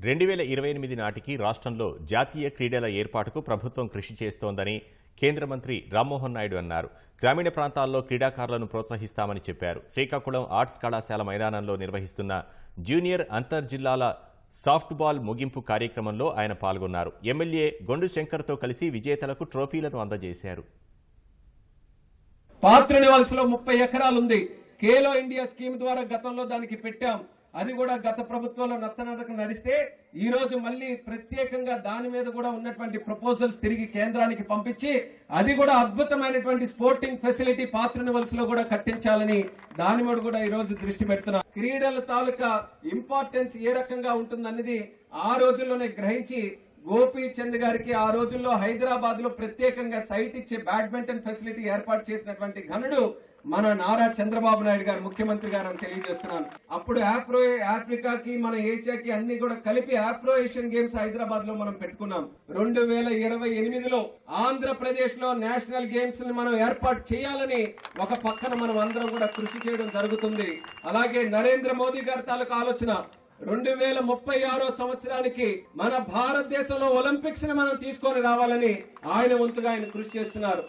రెండు వేల ఇరవై ఎనిమిది నాటికి రాష్ట్రంలో జాతీయ క్రీడల ఏర్పాటుకు ప్రభుత్వం కృషి చేస్తోందని కేంద్ర మంత్రి రామ్మోహన్ నాయుడు అన్నారు. గ్రామీణ ప్రాంతాల్లో క్రీడాకారులను ప్రోత్సహిస్తామని చెప్పారు. శ్రీకాకుళం ఆర్ట్స్ కళాశాల మైదానంలో నిర్వహిస్తున్న జూనియర్ అంతర్ జిల్లాల సాఫ్ట్బాల్ ముగింపు కార్యక్రమంలో ఆయన పాల్గొన్నారు. ఎమ్మెల్యే గొండు శంకర్తో కలిసి విజేతలకు ట్రోఫీలను అందజేశారు. పాత్రుని వలసలో ముప్పై ఎకరాలు ఉంది ఇండియా స్కీమ్ ద్వారా గతంలో దానికి పెట్టాం. అది కూడా గత ప్రభుత్వంలో నత్తనడక నడిస్తే ఈ రోజు మళ్ళీ ప్రత్యేకంగా దాని మీద కూడా ఉన్నటువంటి ప్రపోజల్స్ తిరిగి కేంద్రానికి పంపించి అది కూడా అద్భుతమైనటువంటి స్పోర్టింగ్ ఫెసిలిటీ పాత్రనివల్స్లో కూడా కట్టించాలని దాని మీద కూడా ఈ రోజు దృష్టి పెడుతున్నాం. క్రీడల తాలూకా ఇంపార్టెన్స్ ఏ రకంగా ఉంటుందన్నది ఆ రోజుల్లోనే గ్రహించి గోపీచంద్ గారికి ఆ రోజుల్లో హైదరాబాద్లో ప్రత్యేకంగా సైట్ ఇచ్చే బ్యాడ్మింటన్ ఫెసిలిటీ ఏర్పాటు చేసినటువంటి ఘనుడు మన నారా చంద్రబాబు నాయుడు గారు ముఖ్యమంత్రి గారు అని తెలియజేస్తున్నాను. అప్పుడు ఆఫ్రో ఆఫ్రికాకి మన ఏషియాకి అన్ని కూడా కలిపి ఆఫ్రో ఏషియన్ గేమ్స్ హైదరాబాద్లో మనం పెట్టుకున్నాం. రెండు వేల ఇరవై ఎనిమిదిలో ఆంధ్రప్రదేశ్లో నేషనల్ గేమ్స్ని మనం ఏర్పాటు చేయాలని ఒక పక్కన మనం అందరం కూడా కృషి చేయడం జరుగుతుంది. అలాగే నరేంద్ర మోదీ గారి తాలూకు ఆలోచన రెండు వేల ముప్పై ఆరో సంవత్సరానికి మన భారతదేశంలో ఒలింపిక్స్ని మనం తీసుకొని రావాలని ఆయన వంతుగా ఆయన కృషి చేస్తున్నారు.